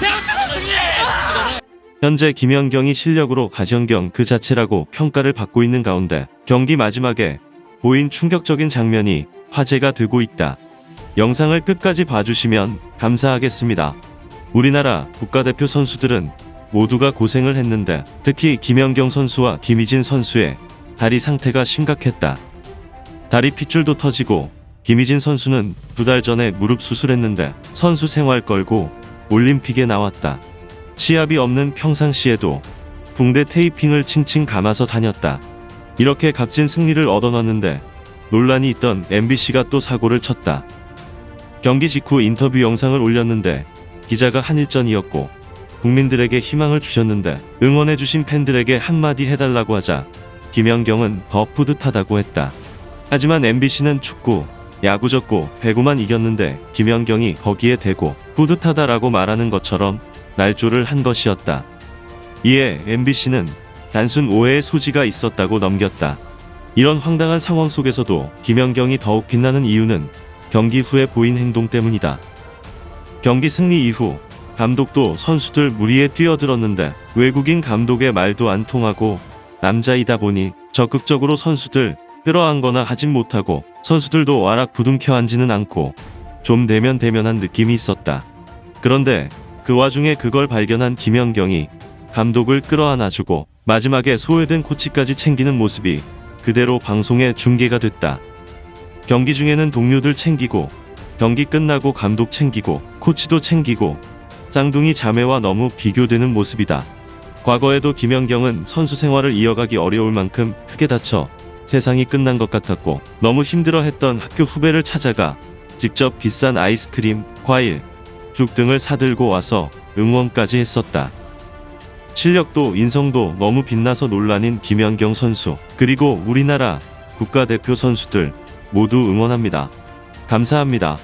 대한민국 승리! 현재 김연경이 실력으로 가시연경 그 자체라고 평가를 받고 있는 가운데 경기 마지막에 보인 충격적인 장면이 화제가 되고 있다. 영상을 끝까지 봐주시면 감사하겠습니다. 우리나라 국가대표 선수들은 모두가 고생을 했는데 특히 김연경 선수와 김희진 선수의 다리 상태가 심각했다. 다리 핏줄도 터지고 김희진 선수는 두 달 전에 무릎 수술했는데 선수 생활 걸고 올림픽에 나왔다. 시합이 없는 평상시에도 붕대 테이핑을 칭칭 감아서 다녔다. 이렇게 값진 승리를 얻어놨는데 논란이 있던 MBC가 또 사고를 쳤다. 경기 직후 인터뷰 영상을 올렸는데 기자가 한일전이었고 국민들에게 희망을 주셨는데 응원해주신 팬들에게 한마디 해달라고 하자 김연경은 더 뿌듯하다고 했다. 하지만 MBC는 축구, 야구 졌고 배구만 이겼는데 김연경이 거기에 대고 뿌듯하다라고 말하는 것처럼 날조를 한 것이었다. 이에 MBC는 단순 오해의 소지가 있었다고 넘겼다. 이런 황당한 상황 속에서도 김연경이 더욱 빛나는 이유는 경기 후에 보인 행동 때문이다. 경기 승리 이후 감독도 선수들 무리에 뛰어들었는데 외국인 감독의 말도 안 통하고 남자이다 보니 적극적으로 선수들 끌어안거나 하진 못하고 선수들도 와락 부둥켜 앉지는 않고 좀 대면 대면한 느낌이 있었다. 그런데 그 와중에 그걸 발견한 김연경이 감독을 끌어안아주고 마지막에 소외된 코치까지 챙기는 모습이 그대로 방송에 중계가 됐다. 경기 중에는 동료들 챙기고 경기 끝나고 감독 챙기고 코치도 챙기고 쌍둥이 자매와 너무 비교되는 모습이다. 과거에도 김연경은 선수 생활을 이어가기 어려울 만큼 크게 다쳐 세상이 끝난 것 같았고 너무 힘들어 했던 학교 후배를 찾아가 직접 비싼 아이스크림, 과일, 죽 등을 사들고 와서 응원까지 했었다. 실력도 인성도 너무 빛나서 논란인 김연경 선수 그리고 우리나라 국가대표 선수들 모두 응원합니다. 감사합니다.